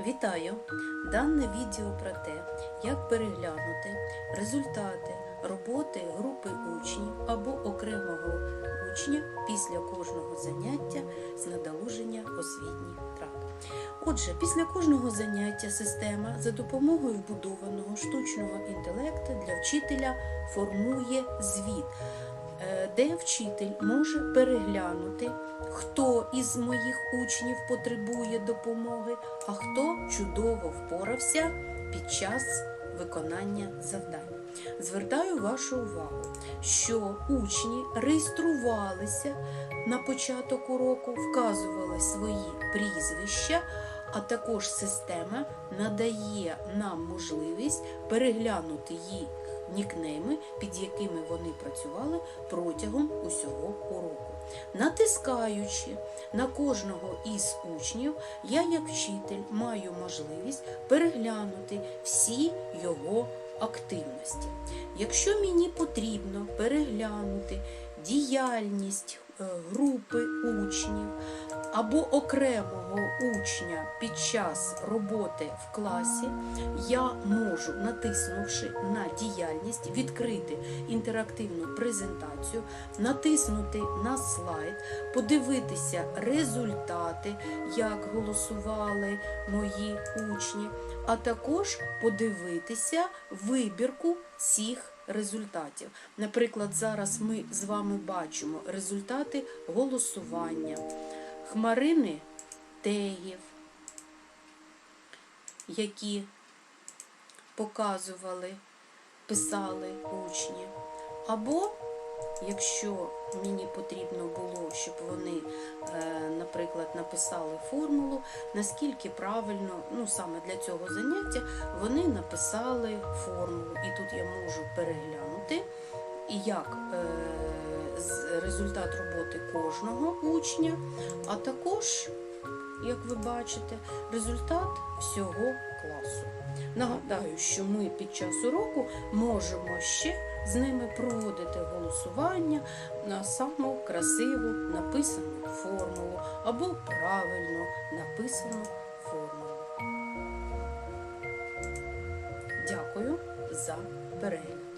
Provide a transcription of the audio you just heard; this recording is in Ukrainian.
Вітаю! Дане відео про те, як переглянути результати роботи групи учнів або окремого учня після кожного заняття з надолуження освітніх втрат. Отже, після кожного заняття система за допомогою вбудованого штучного інтелекту для вчителя формує звіт, де вчитель може переглянути, хто із моїх учнів потребує допомоги, а хто чудово впорався під час виконання завдань. Звертаю вашу увагу, що учні реєструвалися на початок уроку, вказували свої прізвища, а також система надає нам можливість переглянути їх нікнейми, під якими вони працювали протягом усього уроку. Натискаючи на кожного із учнів, я, як вчитель, маю можливість переглянути всі його активності. Якщо мені потрібно переглянути діяльність е, групи учнів або окремого учня під час роботи в класі, я можу, натиснувши на діяльність, відкрити інтерактивну презентацію, натиснути на слайд, подивитися результати, як голосували мої учні, а також подивитися вибірку цих результатів. Наприклад, зараз ми з вами бачимо результати голосування. Хмарини тегів, які показували, писали учні. Або, якщо мені потрібно було, щоб вони, е, наприклад, написали формулу, наскільки правильно, ну саме для цього заняття, вони написали формулу. І тут я можу переглянути, як е, результат роботи кожного учня, а також, як ви бачите, результат всього класу. Нагадаю, що ми під час уроку можемо ще з ними проводити голосування на саму красиву написану формулу або правильно написану формулу. Дякую за перегляд.